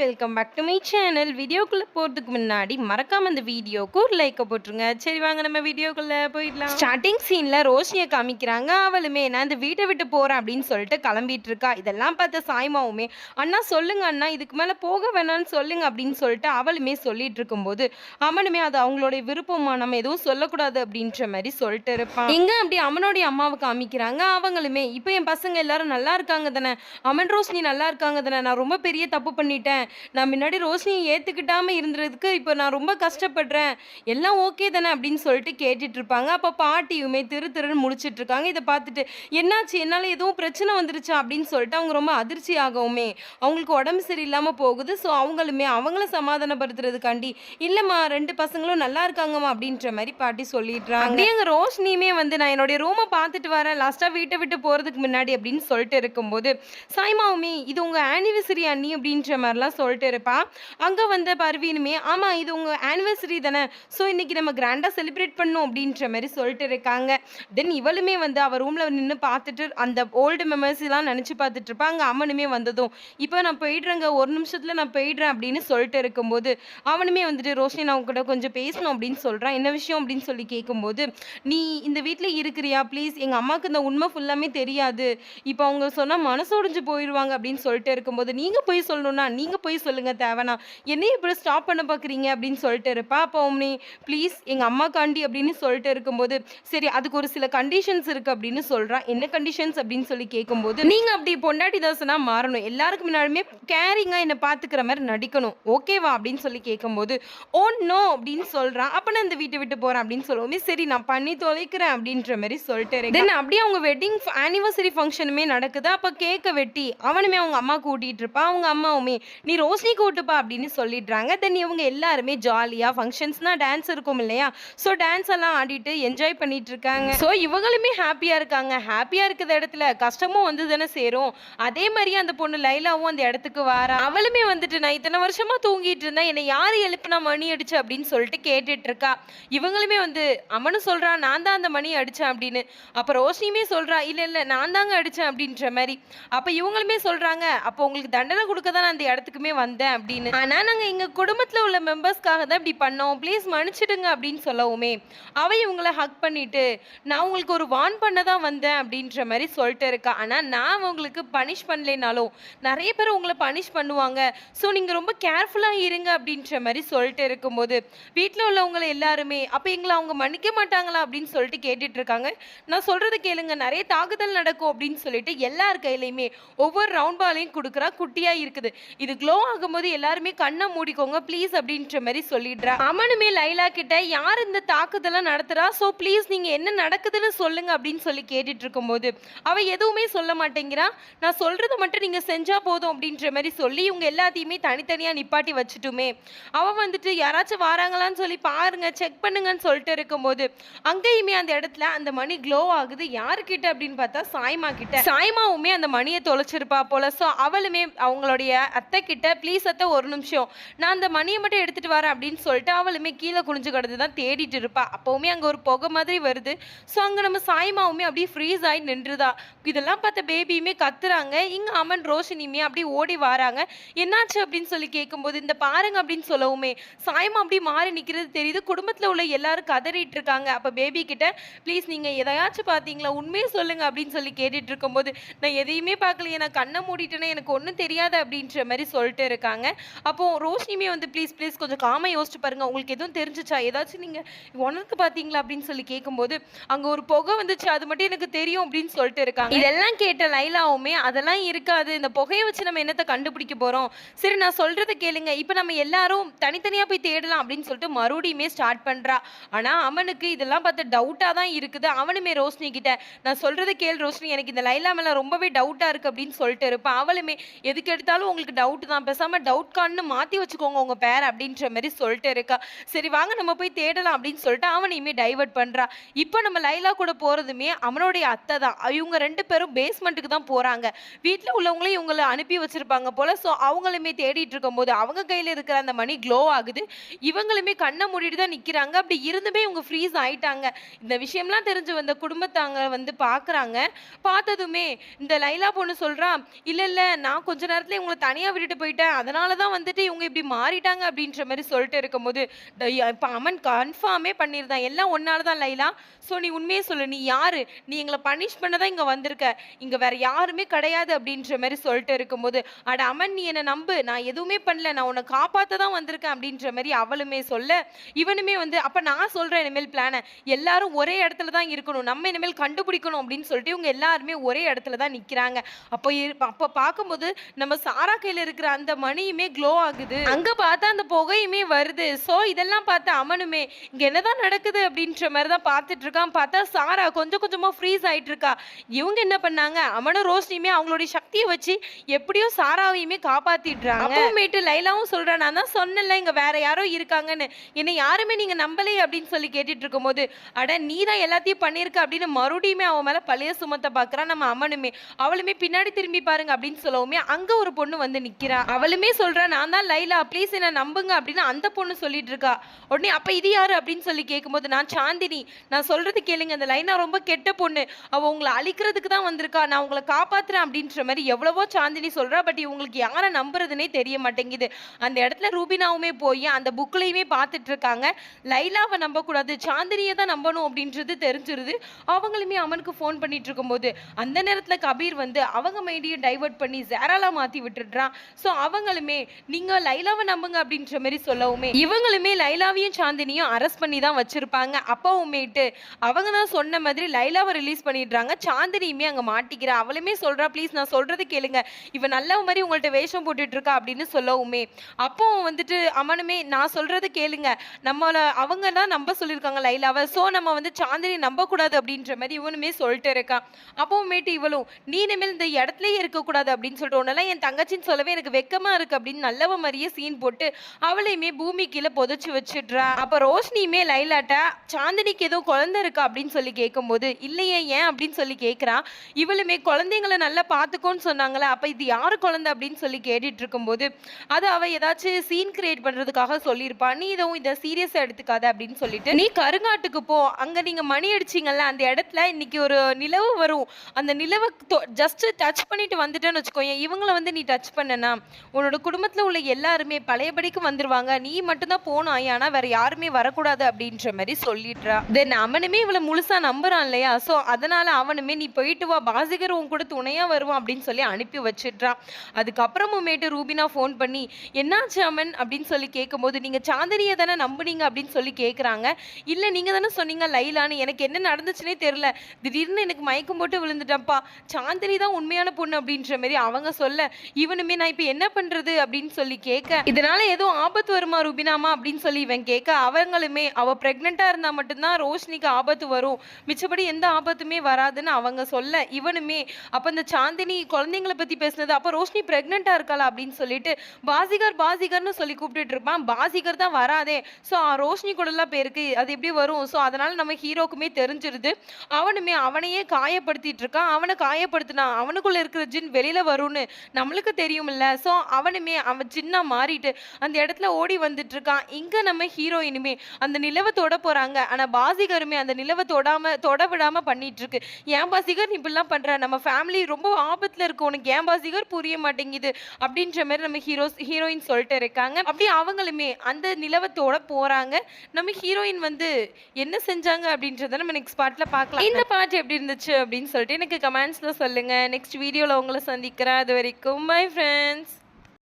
Welcome back to my channel. வீடியோக்குள்ளே போகிறதுக்கு முன்னாடி மறக்காம இந்த வீடியோக்கு ஒரு லைக்கை போட்டுருங்க. சரி வாங்க நம்ம வீடியோக்குள்ளே போயிடலாம். ஸ்டார்டிங் சீனில் ரோஷியை காமிக்கிறாங்க. அவளுமே நான் இந்த வீட்டை விட்டு போகிறேன் அப்படின்னு சொல்லிட்டு கிளம்பிட்டு இருக்கா இதெல்லாம் பார்த்த சாய்மாவுமே அண்ணா சொல்லுங்க அண்ணா இதுக்கு மேலே போக வேணாம்னு சொல்லுங்க அப்படின்னு சொல்லிட்டு அவளுமே சொல்லிட்டு இருக்கும்போது அவனுமே அது அவங்களுடைய விருப்பமா? நம்ம எதுவும் சொல்லக்கூடாது அப்படின்ற மாதிரி சொல்லிட்டு இருப்பான் எங்க அப்படி அவனுடைய அம்மாவை காமிக்கிறாங்க? அவங்களுமே இப்போ என் பசங்க எல்லாரும் நல்லா இருக்காங்க தானே? அமன் ரோஷினி நல்லா இருக்காங்க தானே? நான் ரொம்ப பெரிய தப்பு பண்ணிட்டேன். நான் முன்னாடி ரோஷினியை ஏற்றுக்கிட்டாமல் இருந்ததுக்கு இப்போ நான் ரொம்ப கஷ்டப்படுறேன். எல்லாம் ஓகே தானே அப்படின்னு சொல்லிட்டு கேட்டுட்டு இருப்பாங்க. அப்போ பாட்டியுமே திரு திருன்னு முடிச்சிட்டு இருக்காங்க. இதை பார்த்துட்டு என்னாச்சு? என்னால் எதுவும் பிரச்சனை வந்துருச்சா? அப்படின்னு சொல்லிட்டு அவங்க ரொம்ப அதிர்ச்சி ஆகவுமே. அவங்களுக்கு உடம்பு சரியில்லாமல் போகுது. ஸோ அவங்களுமே அவங்கள சமாதானப்படுத்துறதுக்காண்டி இல்லைம்மா ரெண்டு பசங்களும் நல்லா இருக்காங்கம்மா அப்படின்ற மாதிரி பாட்டி சொல்லிடுறாங்க. அப்படியே ரோஷினியுமே வந்து நான் என்னுடைய ரூமை பார்த்துட்டு வரேன். லாஸ்ட்டாக வீட்டை விட்டு போகிறதுக்கு முன்னாடி அப்படின்னு சொல்லிட்டு இருக்கும்போது சாய்மாவுமே இது உங்கள் ஆனிவர்சரி அண்ணி அப்படின்ற மாதிரிலாம் சொல்லிட்டு இருப்பான் அங்கே வந்த பர்வீனுமே ஆமாம் இது உங்கள் ஆனிவர்சரி தானே. ஸோ இன்னைக்கு நம்ம கிராண்டாக செலிப்ரேட் பண்ணும் அப்படின்ற மாதிரி சொல்லிட்டு இருக்காங்க. தென் இவளுமே வந்து அவள் ரூமில் நின்று பார்த்துட்டு அந்த ஓல்டு மெமரிஸ்லாம் நினச்சி பார்த்துட்டு இருப்பான் அங்கே அம்மனுமே வந்ததும் இப்போ நான் போயிடுறேங்க ஒரு நிமிஷத்தில் நான் போயிடுறேன் அப்படின்னு சொல்லிட்டு இருக்கும்போது அவனுமே வந்துட்டு ரோஷினி நான் கூட கொஞ்சம் பேசணும் அப்படின்னு சொல்கிறான் என்ன விஷயம்? அப்படின்னு சொல்லி கேட்கும்போது நீ இந்த வீட்டில் இருக்கிறியா? ப்ளீஸ் எங்கள் அம்மாவுக்கு இந்த உண்மை ஃபுல்லாமே தெரியாது. இப்போ அவங்க சொன்னால் மனசு உடைஞ்சு போயிடுவாங்க அப்படின்னு சொல்லிட்டு இருக்கும்போது நீங்கள் போய் சொல்லணும்னா நீங்கள் போய் சொல்லுங்கள் தேவைனா. என்னையும் இப்படி ஸ்டாப் பண்ண பார்க்குறீங்க அப்படின்னு சொல்லிட்டு இருப்பா. அப்போ நீ ப்ளீஸ் எங்கள் அம்மாக்காண்டி அப்படின்னு சொல்லிட்டு இருக்கும்போது சரி அதுக்கு ஒரு சில கண்டிஷன்ஸ் இருக்குது அப்படின்னு சொல்கிறான் என்ன கண்டிஷன்ஸ் அப்படின்னு சொல்லி கேட்கும்போது நீங்கள் அப்படி பொண்டாட்டி தாசனாக மாறணும். எல்லாருக்கும் முன்னாடியுமே கேரிங்காக என்னை பார்த்துக்கிற மாதிரி நடிக்கணும். ஓகேவா அப்படின்னு சொல்லி கேட்கும்போது ஓ oh, நோ அப்படின்னு சொல்கிறான் அப்போ நான் இந்த வீட்டை விட்டு போகிறேன் அப்படின்னு சொல்லுவோமே சரி நான் பண்ணி தொலைக்கிறேன் அப்படின்ற மாதிரி சொல்லிட்டு தென் அப்படியே அவங்க வெட்டிங் ஆனிவர்சரி ஃபங்க்ஷனுமே நடக்குது. அப்போ கேக்கை வெட்டி அவனுமே அவங்க அம்மா கூட்டிகிட்டு இருப்பா. அவங்க அம்மாவுமே நீ ரோஷினி கூட்டுப்பா அப்படின்னு சொல்லிடுறாங்க. தென் இவங்க எல்லாருமே ஜாலியாக ஃபங்க்ஷன்ஸ்னால் டான்ஸ் இருக்கும் இல்லையா? ஸோ டான்ஸ் எல்லாம் ஆடிட்டு என்ஜாய் பண்ணிட்டு இருக்காங்க ஸோ இவங்களுமே ஹாப்பியாக இருக்காங்க. ஹாப்பியாக இருக்கிற இடத்துல கஷ்டமும் வந்து தானே சேரும். அதே மாதிரி அந்த பொண்ணு லைலாவும் அந்த இடத்துக்கு வாரா. அவளுமே வந்துட்டு நான் இத்தனை வருஷமா தூங்கிட்டு இருந்தேன். என்னை யார் எழுப்புனா மணி அடிச்சு? அப்படின்னு சொல்லிட்டு கேட்டுட்டு இருக்கா இவங்களுமே வந்து அம்மனு சொல்றா நான் தான் அந்த மணி அடிச்சேன் அப்படின்னு. அப்போ ரோஷினியுமே சொல்றா இல்லை இல்லை நான் தாங்க அடிச்சேன் அப்படின்ற மாதிரி. அப்போ இவங்களுமே சொல்றாங்க அப்போ உங்களுக்கு தண்டனை கொடுக்க தான் அந்த இடத்துக்குமே வந்தேன் அப்படின்னு. ஆனா நாங்க எங்க குடும்பத்துல உள்ள மெம்பர்ஸ்க்காக தான் இப்படி பண்ணோம். ப்ளீஸ் மன்னிச்சிடுங்க அப்படின்னு சொல்லவுமே அவ இவங்கள ஹக் பண்ணிட்டு நான் உங்களுக்கு ஒரு வான் பண்ண தான் வந்தேன் அப்படின்ற மாதிரி சொல்லிட்டு இருக்கா. ஆனா நான் உங்களுக்கு பனிஷ் பண்ணலைனாலும் நிறைய பேர் உங்களை பனிஷ் பண்ணுவாங்க. ஸோ நீங்க ரொம்ப கேர்ஃபுல்லா இருங்க அப்படின்ற மாதிரி சொல்லிட்டு இருக்கும்போது வீட்டில் உள்ளவங்க எல்லாருமே அப்போ எங்களை அவங்க மன்னிக்க மாட்டாங்களா? அப்படின்னு சொல்லிட்டு கேட்டுட்டு இருக்காங்க. நான் சொல்றதை கேளுங்க நிறைய தாக்குதல் நடக்கும் அப்படின்னு சொல்லிட்டு எல்லார் கையிலையுமே ஒவ்வொரு ரவுண்ட் பாலையும் கொடுக்குறா குட்டியா இருக்குது. இது க்ளோ ஆகும்போது எல்லாருமே கண்ணை மூடிக்கோங்க ப்ளீஸ் அப்படின்ற மாதிரி சொல்லிடுறா. அமனுமே லைலா கிட்ட யார் இந்த தாக்குதலாம் நடத்துறா? ஸோ ப்ளீஸ் நீங்கள் என்ன நடக்குதுன்னு சொல்லுங்க அப்படின்னு சொல்லி கேட்டுட்டு இருக்கும்போது அவ எதுவுமே சொல்ல மாட்டேங்கிறா. நான் சொல்றது மட்டும் நீங்கள் செஞ்சா போதும் அப்படின்ற மாதிரி சொல்லி இவங்க எல்லாத்தையுமே தனித்தனியாக நிப்பாட்டி வச்சுட்டுமே அவ வந்துட்டு யாராச்சும் வராங்களான்னு சொல்லி பாருங்க செக் பண்ணுங்கன்னு சொல்லிட்டு இருக்கும்போது அங்கேயுமே அந்த இடத்துல அந்த மணி க்ளோ ஆகுது. யாருக்கிட்ட? அப்படின்னு பார்த்தா சாய்மா கிட்ட. சாய்மாவுமே அந்த மணியை தொலைச்சிருப்பா போல. ஸோ அவளுமே அவங்களுடைய அத்தை கிட்ட ப்ளீஸ் அத்தை ஒரு நிமிஷம். நான் அந்த மணியை மட்டும் எடுத்துட்டு வரேன் அப்படின்னு சொல்லிட்டு அவளுமே கீழே குனிஞ்சு கிடந்து தான் தேடிட்டு இருப்பா. அப்போவுமே அங்கே ஒரு புகை மாதிரி வருது. ஸோ அங்கே நம்ம சாய்மாவுமே அப்படியே ஃப்ரீஸ் ஆகி நின்றுதா. இதெல்லாம் பார்த்த பேபியுமே கத்துறாங்க. இங்கே அமன் ரோஷினியுமே அப்படியே ஓடி வராங்க. என்னாச்சு? அப்படின்னு சொல்லி கேட்கும்போது இந்த பாருங்க அப்படின்னு சொல்லவுமே சாய்மா அப்படி மாறி நிற்கிறது தெரியுது. குடும்பத்தில் உள்ள எல்லாரும் கதறிட்டு இருக்காங்க. அப்போ பேபி கிட்ட ப்ளீஸ் நீங்கள் எதையாச்சும் பார்த்தீங்களா? உண்மையை சொல்லுங்க அப்படின்னு சொல்லி கேட்டுட்டு இருக்கும்போது நான் எதையுமே பார்க்கலையே. நான் கண்ணை மூடிட்டேனே. எனக்கு ஒன்றும் தெரியாது அப்படின்ற மாதிரி சொல்லிட்டு இருக்காங்க. அப்போ ரோஷினியுமே வந்து ப்ளீஸ் ப்ளீஸ் கொஞ்சம் காம யோசிச்சு பாருங்க. உங்களுக்கு எதுவும் தெரிஞ்சுச்சா? ஏதாச்சும் நீங்கள் உணர்ந்து பார்த்தீங்களா அப்படின்னு சொல்லி கேட்கும்போது அங்கே ஒரு புகை வந்துச்சு. அது மட்டும் எனக்கு தெரியும் அப்படின்னு சொல்லிட்டு இருக்காங்க. இதெல்லாம் கேட்ட லைலாவுமே அதெல்லாம் இருக்காது. இந்த புகையை வச்சு நம்ம என்னத்தை கண்டுபிடிக்க போகிறோம் சரி நான் சொல்கிறத கேளுங்க. இப்போ நம்ம எல்லாரும் தனித்தனியாக போய் தேடலாம் அப்படின்னு சொல்லிட்டு மறுபடியுமே ஸ்டார்ட் பண்ணுறா ஆனால் அவனுக்கு இதெல்லாம் பார்த்து டவுட்டாக தான் இருக்குது. அவனுமே ரோஷினி கிட்ட நான் சொல்கிறத கேள் ரோஷினி. எனக்கு இந்த லைலா மேலே ரொம்பவே டவுட்டாக இருக்குது அப்படின்னு சொல்லிட்டு இருப்பான் அவளுமே எதுக்கு எடுத்தாலும் உங்களுக்கு டவுட் தான். நான் பேசாமல் டவுட் கான்னு மாற்றி வச்சுக்கோங்க உங்கள் பேர் அப்படின்ற மாதிரி சொல்லிட்டு இருக்கா. சரி வாங்க நம்ம போய் தேடலாம் அப்படின்னு சொல்லிட்டு அவனையுமே டைவர்ட் பண்ணுறா இப்போ நம்ம லைலா கூட போகிறதுமே அவனுடைய அத்தை தான். இவங்க ரெண்டு பேரும் பேஸ்மெண்ட்டுக்கு தான் போகிறாங்க வீட்டில் உள்ளவங்களையும் இவங்களை அனுப்பி வச்சிருப்பாங்க போல. ஸோ அவங்களுமே தேடிட்டு இருக்கும்போது அவங்க கையில் இருக்கிற அந்த மணி க்ளோ ஆகுது. இவங்களுமே கண்ணை மூடிட்டு தான் நிற்கிறாங்க அப்படி இருந்துமே இவங்க ஃப்ரீஸ் ஆயிட்டாங்க. இந்த விஷயம்லாம் தெரிஞ்சு வந்த குடும்பத்தாங்க வந்து பார்க்குறாங்க பார்த்ததுமே இந்த லைலா பொண்ணு சொல்கிறா இல்ல இல்ல நான் கொஞ்ச நேரத்துல இவங்களை தனியா விட்டுட்டு போயிட்டேன். அதனால தான் வந்துட்டு இவங்க இப்படி மாறிட்டாங்க அப்படின்ற மாதிரி சொல்லிட்டு இருக்கும்போது இப்போ அமன் கன்ஃபார்மே பண்ணியிருந்தான் எல்லாம் ஒன்னால தான் லைலா. ஸோ நீ உண்மையே சொல்லு. நீ யாரு? நீ எங்களை பனிஷ் பண்ண தான் இங்கே வந்திருக்க. இங்கே வேற யாருமே கிடையாது அப்படின்ற மாதிரி சொல்லிட்டு இருக்கும்போது அட அமன் நீ என்னை நம்பு. நான் எதுவுமே பண்ணல. நான் உன்னை காப்பாற்ற தான் வந்திருக்கேன் அப்படின்ற மாதிரி அவளுமே சொல்ல இவனுமே வந்து அப்போ நான் சொல்கிறேன் இனிமேல் பிளானை எல்லாரும் ஒரே இடத்துல தான் இருக்கணும். நம்ம இனிமேல் கண்டுபிடிக்கணும் அப்படின்னு சொல்லிட்டு இவங்க எல்லாருமே ஒரே இடத்துல தான் நிற்கிறாங்க அப்போ அப்போ பார்க்கும்போது நம்ம சாரா கையில் இருக்கிற அந்த மணியுமே க்ளோ ஆகுது. அங்கே பார்த்தா அந்த புகையுமே வருது. ஸோ இதெல்லாம் பார்த்து அமனுமே இங்கே என்னதான் நடக்குது அப்படின்ற மாதிரி தான் பார்த்துட்டு இருக்கான். பார்த்தா சாரா கொஞ்சம் கொஞ்சமாக ஃப்ரீஸ் ஆயிட்டு இருக்கா. இவங்க என்ன பண்ணாங்க? அமனும் ரோஷினியுமே அவங்களுடைய சக்தியை வச்சு எப்படியோ சாராவையுமே காப்பாத்திடுறாங்க. அப்புறமேட்டு லைலாவும் சொல்றா நான் தான் சொன்னல இங்க வேற யாரோ இருக்காங்கன்னு. என்னை யாருமே நீங்க நம்பலையே அப்படின்னு சொல்லி கேட்டுட்டு இருக்கும்போது அட நீ தான் எல்லாத்தையும் பண்ணியிருக்க அப்படின்னு மறுபடியுமே அவன் மேல பழைய சுமத்த பாக்குறான் நம்ம அம்மனுமே அவளுமே பின்னாடி திரும்பி பாருங்க அப்படின்னு சொல்லவுமே அங்க ஒரு பொண்ணு வந்து நிக்கிறா. அவளுமே சொல்றா நான் தான் லைலா ப்ளீஸ் என்ன நம்புங்க அப்படின்னு அந்த பொண்ணு சொல்லிட்டு இருக்கா. உடனே அப்ப இது யாரு? அப்படின்னு சொல்லி கேட்கும்போது நான் சாந்தினி. நான் சொல்றது கேளுங்க அந்த லைனா ரொம்ப கெட்ட பொண்ணு. அவ உங்களை அழிக்கிறதுக்கு தான் வந்திருக்கா. நான் உங்களை காப்பாத்துறேன் அப்படின்ற மாதிரி எவ்வளவோ சாந்தினி சொல்றா. பட் இவங்களுக்கு யாரை நம்புறதுனே தெரிய மாட்டேங்குது. அந்த இடத்துல ரூபினாவுமே போய் அந்த புக்லையுமே பார்த்துட்டு இருக்காங்க. லைலாவை நம்பக்கூடாது சாந்தினியை தான் நம்பணும் அப்படின்றது தெரிஞ்சிருது. அவங்களுமே அவனுக்கு ஃபோன் பண்ணிட்டு இருக்கும்போது அந்த நேரத்தில் கபீர் வந்து அவங்க மைண்டியை டைவர்ட் பண்ணி ஜேராலா மாற்றி விட்டுடுறான். ஸோ அவங்களுமே நீங்க லைலாவை நம்புங்க அப்படின்ற மாதிரி சொல்லவுமே இவங்களுமே லைலாவையும் சாந்தினியும் அரெஸ்ட் பண்ணி தான் வச்சிருப்பாங்க. அப்பவுமேட்டு அவங்க தான் சொன்ன மாதிரி லைலாவை ரிலீஸ் பண்ணிடுறாங்க. சாந்தினியுமே அங்க மாட்டிக்கிறா. அவளுமே சொல்றா ப்ளீஸ் நான் சொல்றது கேளுங்க. இவ நல்ல மாதிரி உங்கள்ட்ட வேஷம் போட்டுட்டு இருக்கா அப்படின்னு சொல்லவுமே. அப்போவும் வந்துட்டு அவனுமே நான் சொல்றது கேளுங்க. நம்மள அவங்க தான் நம்ப சொல்லியிருக்காங்க லைலாவை. ஸோ நம்ம வந்து சாந்தினி நம்பக்கூடாது அப்படின்ற மாதிரி இவனுமே சொல்லிட்டு இருக்கான் அப்போவுமேட்டு இவளும் நீ இனிமேல் இந்த இடத்துலயே இருக்கக்கூடாது அப்படின்னு சொல்லிட்டு உன்னெல்லாம் என் தங்கச்சின்னு சொல்லவே எனக்கு வெக்கமா இருக்கு அப்படின்னு நல்லவ மாதிரியே சீன் போட்டு அவளையுமே பூமி கீழே புதைச்சு வச்சிடுறா. அப்ப ரோஷினியுமே லைலாட்ட சாந்தினிக்கு ஏதோ குழந்தை இருக்கா? அப்படின்னு சொல்லி கேட்கும்போது இல்லையே ஏன்? அப்படின்னு சொல்லி கேட்குறா இவளுமே குழந்தைங்களை நல்லா பார்த்துக்கோன்னு சொன்னாங்களே. அப்ப இது யாரு குழந்தை அப்படின்னு சொல்லி கேட்டுட்டு இருக்கும்போது அது அவ ஏதாச்சும் சீன் கிரியேட் பண்றதுக்காக சொல்லியிருப்பா. நீ இதுவும் இதை சீரியஸா எடுத்துக்காத அப்படின்னு சொல்லிட்டு நீ கருங்காட்டுக்கு போ. அங்க நீங்க மணி அடிச்சிங்கல்ல அந்த இடத்துல இன்னைக்கு ஒரு நிலவு வரும். அந்த நிலவை ஜஸ்ட் டச் பண்ணிட்டு வந்துட்டேன்னு வச்சுக்கோங்க இவங்கள வந்து நீ டச் பண்ணனா. உன்னோட குடும்பத்தில் உள்ள எல்லாருமே பழையபடிக்கு வந்துருவாங்க. நீ மட்டும்தான் போகணும். ஆனால் வேற யாருமே வரக்கூடாது அப்படின்ற மாதிரி சொல்லிடுறா. தென் அவனுமே இவளை முழுசா நம்புறான் இல்லையா? ஸோ அதனால அவனுமே நீ போயிட்டு வா. பாசிகர் உன் கூட துணையா வருவான் அப்படின்னு சொல்லி அனுப்பி வச்சிடுறான் அதுக்கப்புறமுமேட்டு ரூபினா ஃபோன் பண்ணி என்னாச்சு அமன்? அப்படின்னு சொல்லி கேட்கும்போது நீங்க சாந்தினியை தானே நம்புனீங்க? அப்படின்னு சொல்லி கேட்குறாங்க இல்லை நீங்க தானே சொன்னீங்க லைலான்னு. எனக்கு என்ன நடந்துச்சுனே தெரியல. திடீர்னு எனக்கு மயக்கம் போட்டு விழுந்துட்டப்பா சாந்தினி தான் உண்மையான பொண்ணு அப்படின்ற மாதிரி அவங்க சொல்ல இவனுமே நான் இப்போ என்ன பண்றது அப்படின்னு சொல்லி கேட்க இதனால ஏதோ ஆபத்து வருமா ரூபினாமா? அப்படின்னு சொல்லி இவன் கேட்க அவங்களுமே அவ பிரெக்னெண்டா இருந்தா மட்டும்தான் ரோஷினிக்கு ஆபத்து வரும். மிச்சபடி எந்த ஆபத்துமே வராதுன்னு அவங்க சொல்ல இவனுமே அப்ப இந்த சாந்தினி குழந்தைங்களை பத்தி பேசுனது அப்ப ரோஷினி பிரெக்னெண்டா இருக்காளா? அப்படின்னு சொல்லிட்டு பாசிகர் பாசிகர்னு சொல்லி கூப்பிட்டுட்டு இருப்பான். பாசிகர் தான் வராதே. ஸோ ரோஷினி கூடலாம் பேருக்கு அது எப்படி வரும்? ஸோ அதனால நம்ம ஹீரோக்குமே தெரிஞ்சிருது. அவனுமே அவனையே காயப்படுத்திட்டு இருக்கான். அவனை காயப்படுத்தினா அவனுக்குள்ள இருக்கிற ஜின் வெளியில வரும்னு நம்மளுக்கு தெரியும்ல ஸோ அவனுமே அவன் சின்ன மாறிட்டு அந்த இடத்துல ஓடி வந்துட்டு இருக்கான் இங்க நம்ம ஹீரோயினுமே அந்த நிலவை தொட போறாங்க. ஆனா பாசிகருமே அந்த நிலவை தொடாம தொட விடாம பண்ணிட்டு இருக்கு ஏன் பாசிகர் நீ இப்படிலாம் பண்ற? நம்ம ஃபேமிலி ரொம்ப ஆபத்துல இருக்கு உனக்கு. ஏன் பாசிகர் புரிய மாட்டேங்குது? அப்படின்ற மாதிரி நம்ம ஹீரோஸ் ஹீரோயின் சொல்லிட்டு இருக்காங்க. அப்படி அவங்களுமே அந்த நிலவை தொட போறாங்க. நம்ம ஹீரோயின் வந்து என்ன செஞ்சாங்க அப்படின்றத நம்ம நெக்ஸ்ட் பார்ட்ல பார்க்கலாம். இந்த பார்ட் எப்படி இருந்துச்சு அப்படின்னு சொல்லிட்டு எனக்கு கமெண்ட்ஸ்ல சொல்லுங்க. நெக்ஸ்ட் வீடியோல உங்களை சந்திக்கிறேன். அது வரைக்கும் பை ஃப்ரெண்ட்ஸ்